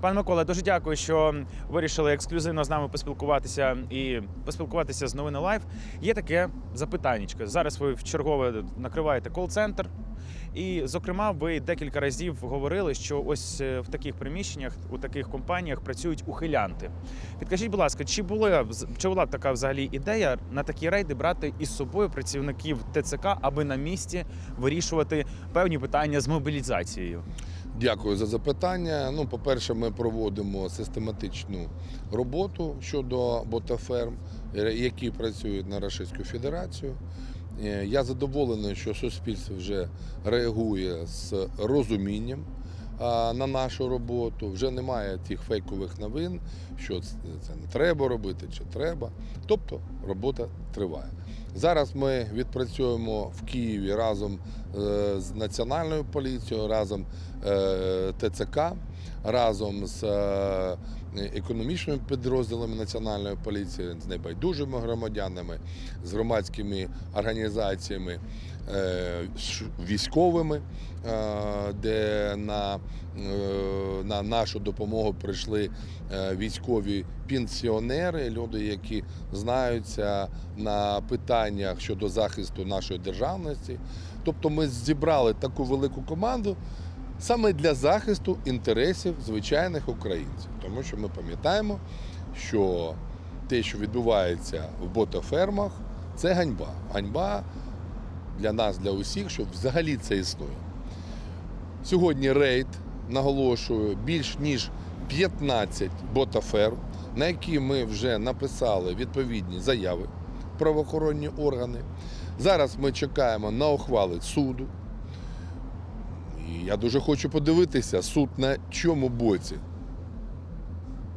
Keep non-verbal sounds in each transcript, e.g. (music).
Пане Микола, дуже дякую, що вирішили ексклюзивно з нами поспілкуватися і поспілкуватися з новини Лайв. Є таке запитаннячко. Зараз ви в чергове накриваєте кол-центр. І, зокрема, ви декілька разів говорили, що ось е, в таких приміщеннях, у таких компаніях працюють ухилянти. Підкажіть, будь ласка, чи була чи була така взагалі ідея на такі рейди брати із собою працівників ТЦК, аби на місці вирішувати певні питання з мобілізацією? Дякую за запитання. Ну, по-перше, ми проводимо систематичну роботу щодо ботаферм, е, які працюють на Російську Федерацію. Е, Я задоволений, що суспільство вже реагує з розумінням на нашу роботу. Вже немає тих фейкових новин, що це не треба робити чи треба. Тобто робота триває. Зараз ми відпрацюємо в Києві разом е, з національною поліцією, разом е, ТЦК, разом з е, економічними підрозділами національної поліції, з небайдужими громадянами, з громадськими організаціями, військовими, е, де на, е, на нашу допомогу прийшли е, військові пенсіонери, люди, які знаються на питаннях щодо захисту нашої державності. Тобто ми зібрали таку велику команду саме для захисту інтересів звичайних українців. Тому що ми пам'ятаємо, що те, що відбувається в ботофермах, це ганьба. Ганьба для нас, для усіх, що взагалі це існує. Сьогодні рейд, наголошую, більш ніж 15 ботаферм, на які ми вже написали відповідні заяви правоохоронні органи. Зараз ми чекаємо на ухвали суду. І я дуже хочу подивитися, суд на чому боці?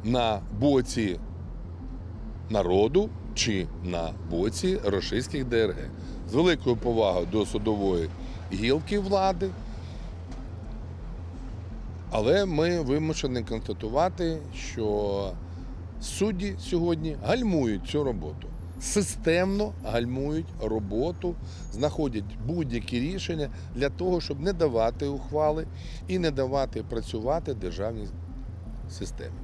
На боці народу чи на боці російських ДРГ. З великою повагою до судової гілки влади. Але ми вимушені констатувати, що судді сьогодні гальмують цю роботу. Системно гальмують роботу, знаходять будь-які рішення для того, щоб не давати ухвали і не давати працювати державній системі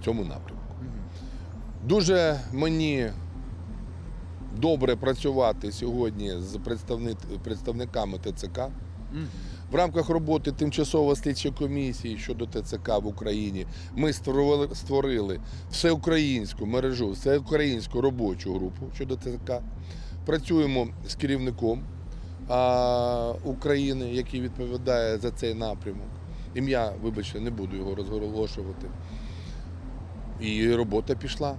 в цьому напрямку. Дуже мені добре працювати сьогодні з представниками ТЦК. В рамках роботи тимчасової слідчої комісії щодо ТЦК в Україні ми створили, створили всеукраїнську мережу, всеукраїнську робочу групу щодо ТЦК. Працюємо з керівником а, України, який відповідає за цей напрямок. Ім'я, вибачте, не буду його розголошувати. І робота пішла.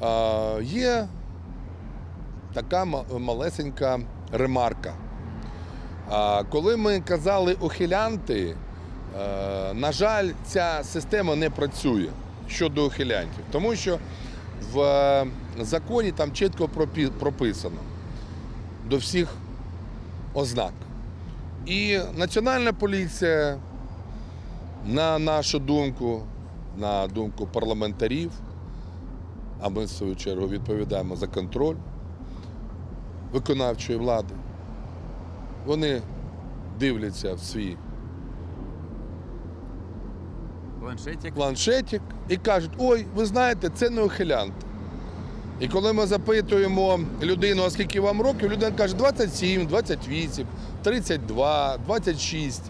А, є така малесенька ремарка. Коли ми казали ухилянти, е, на жаль, ця система не працює щодо ухилянтів, тому що в е, законі там чітко прописано до всіх ознак. І Національна поліція, на нашу думку, на думку парламентарів, а ми в свою чергу відповідаємо за контроль виконавчої влади. Вони дивляться в свій Планшетик. планшетик і кажуть, ой, ви знаєте, це не ухилянт. І коли ми запитуємо людину, а скільки вам років, людина каже 27, 28, 32, 26.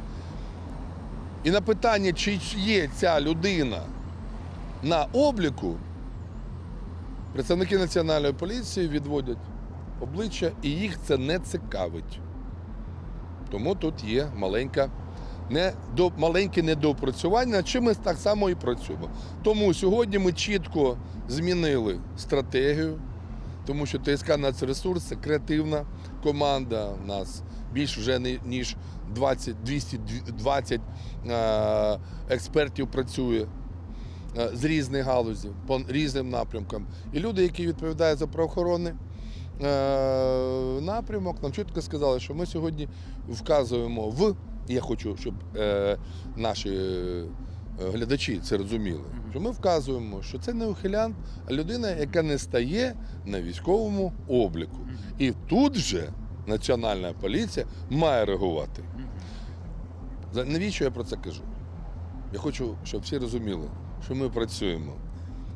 І на питання, чи є ця людина на обліку, представники Національної поліції відводять обличчя, і їх це не цікавить. Тому тут є маленька не до маленьке недоопрацювання, над чим ми так само і працюємо. Тому сьогодні ми чітко змінили стратегію, тому що ТСК «Нацресурс» – це креативна команда. У нас більш вже ніж 20, 220 е, експертів працює е, з різних галузів, по різним напрямкам. І люди, які відповідають за правоохоронний е, напрямок, нам чітко сказали, що ми сьогодні вказуємо в. Я хочу, щоб е, наші е, глядачі це розуміли. Що ми вказуємо, що це не ухилянт, а людина, яка не стає на військовому обліку. І тут же Національна поліція має реагувати. Навіщо я про це кажу? Я хочу, щоб всі розуміли, що ми працюємо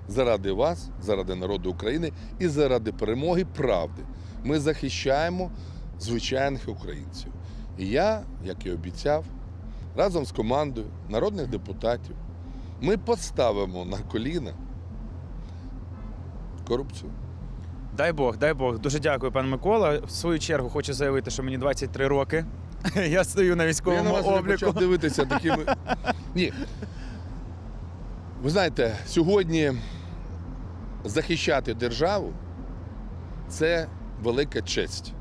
заради вас, заради народу України і заради перемоги правди. Ми захищаємо звичайних українців. І я, як і обіцяв, разом з командою народних депутатів ми поставимо на коліна корупцію. Дай Бог, дай Бог. Дуже дякую, пан Микола. В свою чергу хочу заявити, що мені 23 роки. (laughs) Я стою на Я на військовому вас обліку. почав дивитися такими. (laughs) Ні. Ви знаєте, сьогодні захищати державу це велика честь.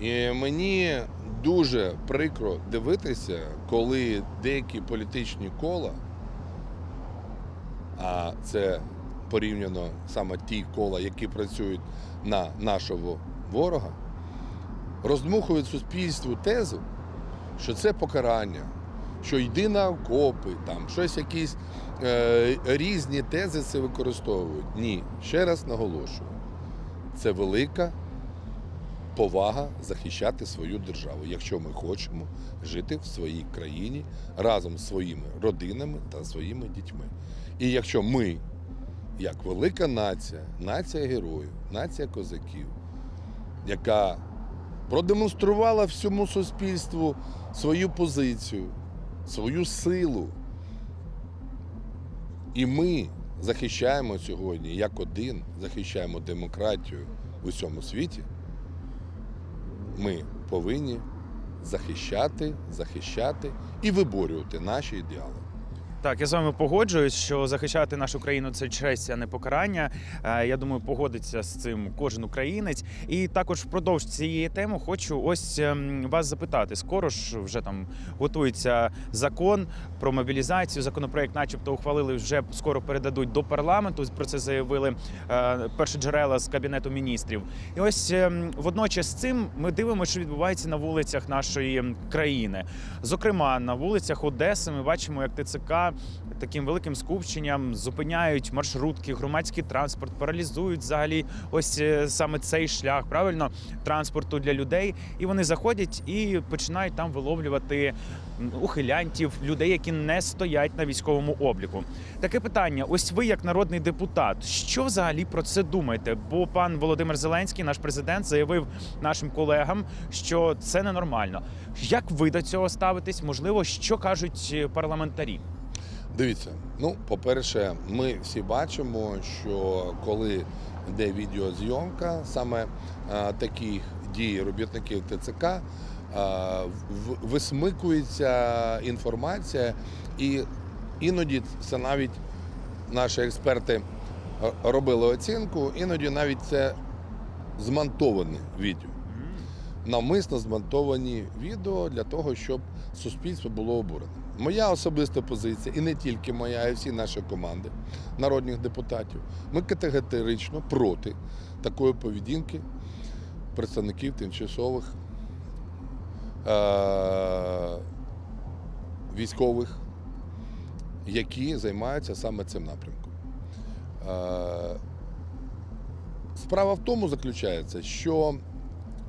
І мені дуже прикро дивитися, коли деякі політичні кола, а це порівняно саме ті кола, які працюють на нашого ворога, роздмухують суспільству тезу, що це покарання, що йди на окопи, там щось якісь е, різні тези це використовують. Ні, ще раз наголошую, це велика повага захищати свою державу, якщо ми хочемо жити в своїй країні разом з своїми родинами та своїми дітьми. І якщо ми, як велика нація, нація героїв, нація козаків, яка продемонструвала всьому суспільству свою позицію, свою силу. І ми захищаємо сьогодні як один, захищаємо демократію в усьому світі. Ми повинні захищати, захищати і виборювати наші ідеали. Так, я з вами погоджуюсь, що захищати нашу країну це честь, а не покарання. Е, Я думаю, погодиться з цим кожен українець. І також впродовж цієї теми хочу ось ем, вас запитати. Скоро ж вже там готується закон про мобілізацію. Законопроект, начебто, ухвалили вже скоро передадуть до парламенту. Про це заявили е, перші джерела з кабінету міністрів. І ось ем, водночас з цим ми дивимося, що відбувається на вулицях нашої країни. Зокрема, на вулицях Одеси ми бачимо, як ТЦК таким великим скупченням зупиняють маршрутки, громадський транспорт, паралізують взагалі ось е, саме цей шлях правильно транспорту для людей. І вони заходять і починають там виловлювати ухилянтів, людей, які не стоять на військовому обліку. Таке питання: ось ви, як народний депутат, що взагалі про це думаєте? Бо пан Володимир Зеленський, наш президент, заявив нашим колегам, що це ненормально. Як ви до цього ставитесь? Можливо, що кажуть е, парламентарі? Дивіться, ну, по-перше, ми всі бачимо, що коли йде відеозйомка, саме а, таких дій робітників ТЦК, а, в- висмикується інформація, і іноді це навіть наші експерти робили оцінку, іноді навіть це змонтоване відео. Навмисно змонтовані відео для того, щоб суспільство було обурено. Моя особиста позиція, і не тільки моя, а й всі наші команди народних депутатів. Ми категорично проти такої поведінки представників тимчасових е- військових, які займаються саме цим напрямком. Е- Справа в тому заключається, що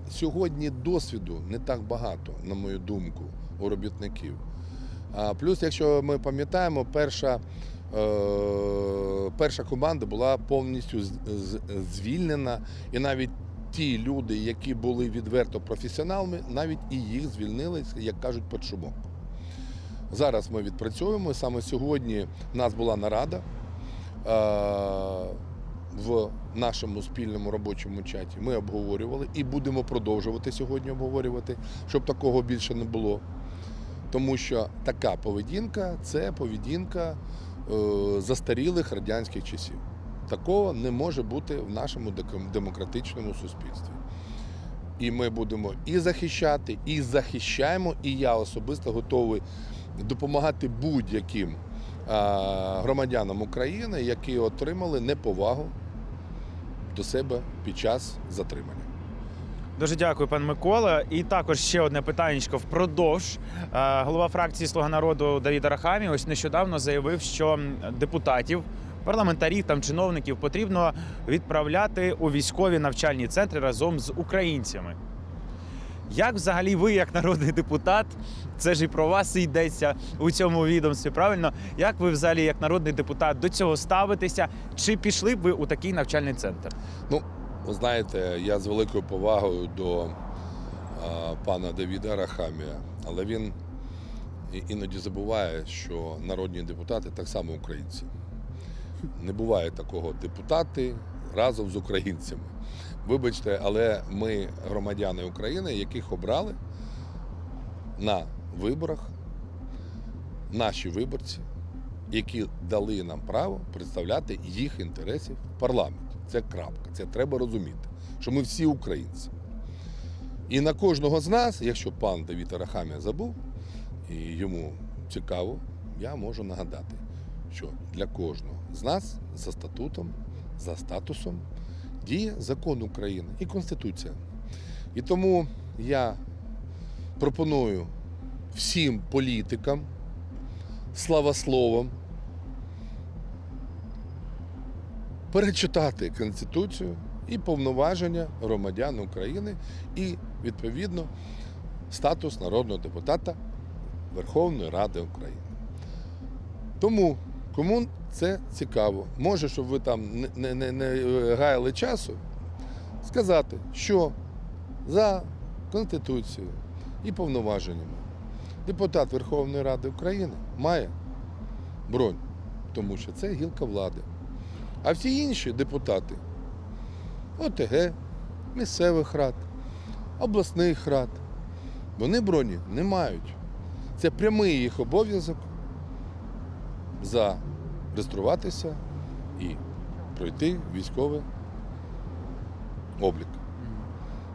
сьогодні досвіду не так багато, на мою думку, у робітників. А плюс, якщо ми пам'ятаємо, перша, е, перша команда була повністю звільнена, і навіть ті люди, які були відверто професіоналами, навіть і їх звільнили, як кажуть, під шумок. Зараз ми відпрацьовуємо. Саме сьогодні в нас була нарада. Е, в нашому спільному робочому чаті ми обговорювали і будемо продовжувати сьогодні обговорювати, щоб такого більше не було. Тому що така поведінка це поведінка е, застарілих радянських часів. Такого не може бути в нашому демократичному суспільстві. І ми будемо і захищати, і захищаємо, і я особисто готовий допомагати будь-яким громадянам України, які отримали неповагу до себе під час затримання. Дуже дякую, пан Микола. І також ще одне питання впродовж. Е, Голова фракції Слуга народу Давід Арахамі ось нещодавно заявив, що депутатів, парламентарів там чиновників потрібно відправляти у військові навчальні центри разом з українцями. Як взагалі ви, як народний депутат, це ж і про вас йдеться у цьому відомстві, правильно? Як ви взагалі, як народний депутат, до цього ставитеся? Чи пішли б ви у такий навчальний центр? Ну, ви знаєте, я з великою повагою до пана Давіда Рахамія, але він іноді забуває, що народні депутати так само українці. Не буває такого депутати разом з українцями. Вибачте, але ми громадяни України, яких обрали на виборах, наші виборці, які дали нам право представляти їх інтересів в парламенті. Це крапка. Це треба розуміти, що ми всі українці. І на кожного з нас, якщо пан Давід Арахамія забув, і йому цікаво, я можу нагадати, що для кожного з нас за статутом, за статусом діє закон України і Конституція. І тому я пропоную всім політикам, славословам, перечитати Конституцію і повноваження громадян України і, відповідно, статус народного депутата Верховної Ради України. Тому, кому це цікаво, може, щоб ви там не, не, не, не гаяли часу, сказати, що за Конституцією і повноваженнями депутат Верховної Ради України має бронь, тому що це гілка влади. А всі інші депутати ОТГ, місцевих рад, обласних рад, вони броні не мають. Це прямий їх обов'язок зареєструватися і пройти військовий облік.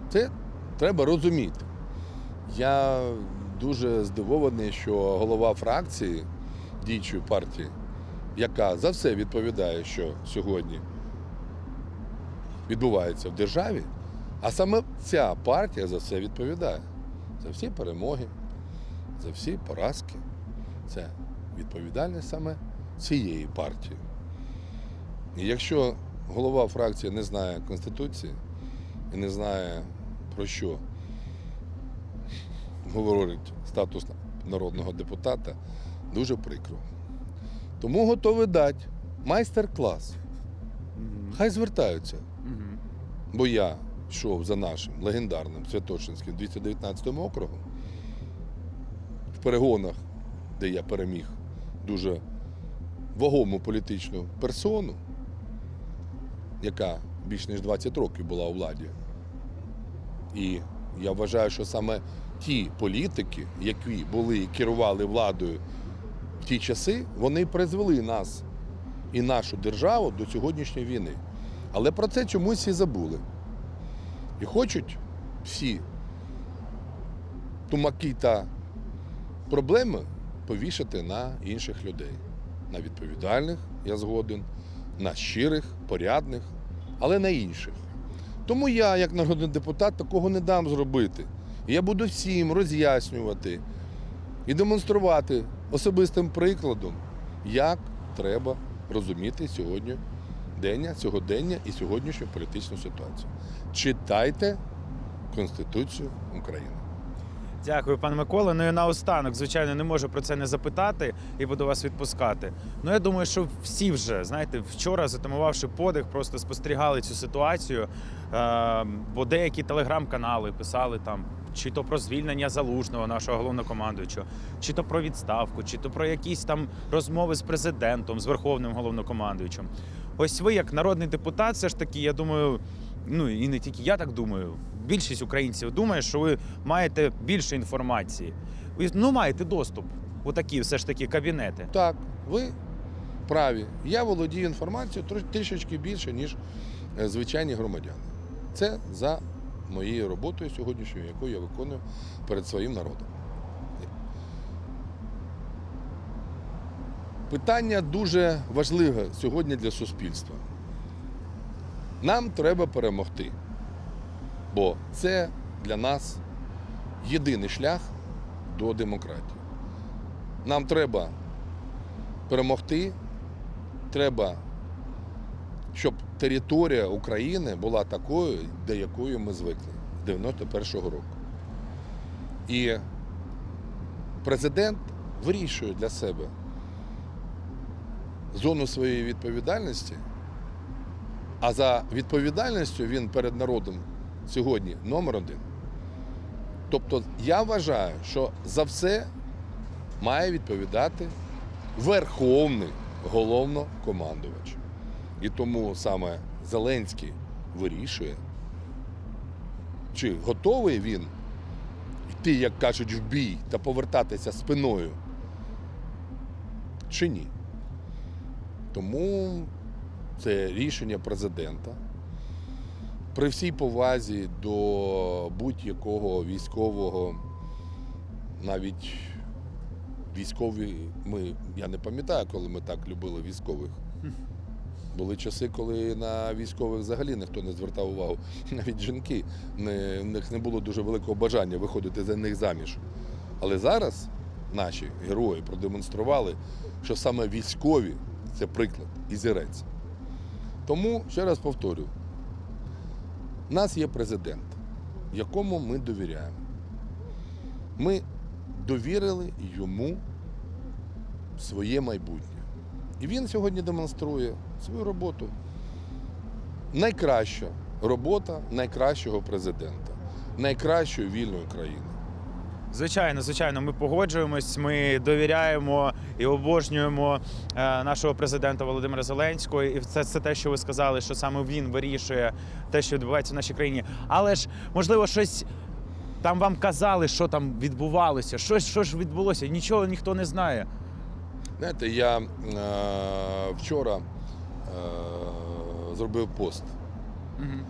Це треба розуміти. Я дуже здивований, що голова фракції діючої партії, яка за все відповідає, що сьогодні відбувається в державі, а саме ця партія за все відповідає. За всі перемоги, за всі поразки. Це відповідальність саме цієї партії. І якщо голова фракції не знає Конституції і не знає про що говорить статус народного депутата, дуже прикро. Тому готовий дати майстер-клас. Хай звертаються. Бо я йшов за нашим легендарним Святошинським 219 округом в перегонах, де я переміг дуже вагому політичну персону, яка більш ніж 20 років була у владі. І я вважаю, що саме ті політики, які були і керували владою в ті часи, вони призвели нас і нашу державу до сьогоднішньої війни. Але про це чомусь всі забули. І хочуть всі тумаки та проблеми повішати на інших людей. На відповідальних, я згоден, на щирих, порядних, але на інших. Тому я, як народний депутат, такого не дам зробити. І я буду всім роз'яснювати і демонструвати особистим прикладом, як треба розуміти сьогодні дення, сьогодення і сьогоднішню політичну ситуацію. Читайте Конституцію України. Дякую, пане Микола. Ну і наостанок, звичайно, не можу про це не запитати і буду вас відпускати. Ну я думаю, що всі вже знаєте, вчора затамувавши подих, просто спостерігали цю ситуацію. Е, бо деякі телеграм-канали писали там. Чи то про звільнення залужного нашого головнокомандуючого, чи то про відставку, чи то про якісь там розмови з президентом, з верховним головнокомандуючим. Ось ви, як народний депутат, все ж таки, я думаю, ну і не тільки я так думаю. Більшість українців думає, що ви маєте більше інформації. Ви ну маєте доступ у такі все ж таки кабінети. Так, ви праві. Я володію інформацією трішечки більше, ніж е, звичайні громадяни. Це за моєю роботою сьогоднішньою, яку я виконую перед своїм народом. Питання дуже важливе сьогодні для суспільства. Нам треба перемогти, бо це для нас єдиний шлях до демократії. Нам треба перемогти, треба, щоб територія України була такою, до якої ми звикли з 91-го року. І президент вирішує для себе зону своєї відповідальності, а за відповідальністю він перед народом сьогодні номер один. Тобто я вважаю, що за все має відповідати верховний головнокомандувач. І тому саме Зеленський вирішує, чи готовий він йти, як кажуть, в бій та повертатися спиною, чи ні. Тому це рішення президента. При всій повазі до будь-якого військового, навіть військові, ми, я не пам'ятаю, коли ми так любили військових. Були часи, коли на військових взагалі ніхто не звертав увагу. (laughs) Навіть жінки, не, в них не було дуже великого бажання виходити за них заміж. Але зараз наші герої продемонстрували, що саме військові це приклад і зірець. Тому, ще раз повторю, у нас є президент, якому ми довіряємо. Ми довірили йому своє майбутнє. І він сьогодні демонструє свою роботу. Найкраща робота найкращого президента, найкращої вільної країни. Звичайно, звичайно, ми погоджуємось. Ми довіряємо і обожнюємо е, нашого президента Володимира Зеленського. І це, це те, що ви сказали, що саме він вирішує те, що відбувається в нашій країні. Але ж можливо щось. Там вам казали, що там відбувалося, що, ж- що ж відбулося, нічого ніхто не знає. Знаєте, я е, вчора зробив пост. Угу.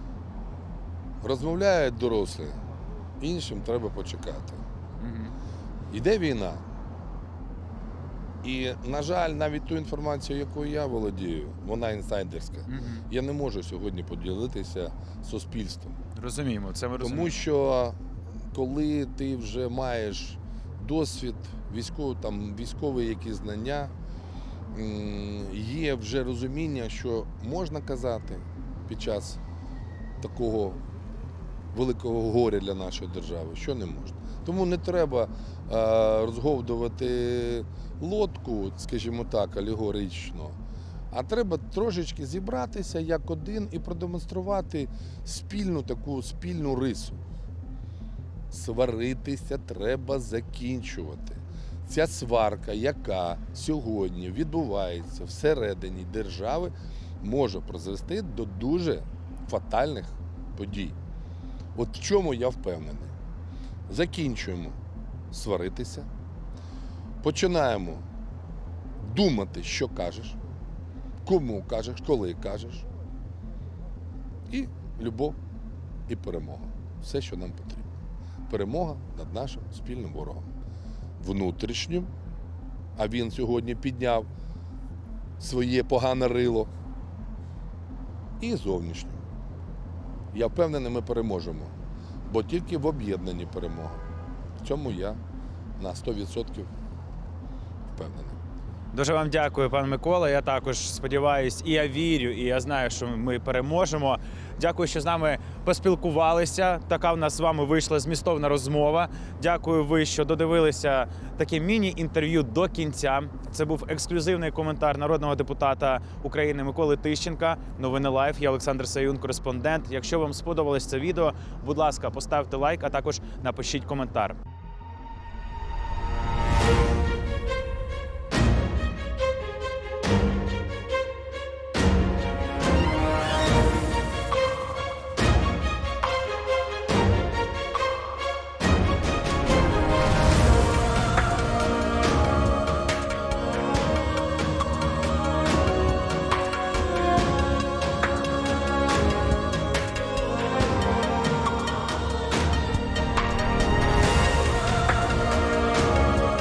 Розмовляють дорослі, іншим треба почекати. Угу. Йде війна. І, на жаль, навіть ту інформацію, якою я володію, вона інсайдерська. Угу. Я не можу сьогодні поділитися з суспільством. Розуміємо, це ми розуміємо. Тому що коли ти вже маєш досвід, військовий, там, військові якісь знання, є вже розуміння, що можна казати під час такого великого горя для нашої держави, що не можна. Тому не треба е, розговдувати лодку, скажімо так, алегорично. А треба трошечки зібратися як один і продемонструвати спільну таку спільну рису. Сваритися треба закінчувати. Ця сварка, яка сьогодні відбувається всередині держави, може призвести до дуже фатальних подій. От в чому я впевнений. Закінчуємо сваритися, починаємо думати, що кажеш, кому кажеш, коли кажеш. І любов, і перемога. Все, що нам потрібно. Перемога над нашим спільним ворогом. Внутрішнім, а він сьогодні підняв своє погане рило. І зовнішнім. Я впевнений, ми переможемо. Бо тільки в об'єднанні перемога. В цьому я на 100% впевнений. Дуже вам дякую, пан Микола. Я також сподіваюся, і я вірю, і я знаю, що ми переможемо. Дякую, що з нами поспілкувалися. Така в нас з вами вийшла змістовна розмова. Дякую, ви, що додивилися таке міні-інтерв'ю до кінця. Це був ексклюзивний коментар народного депутата України Миколи Тищенка. Новини Лайф. Я Олександр Саюн, кореспондент. Якщо вам сподобалось це відео, будь ласка, поставте лайк, а також напишіть коментар.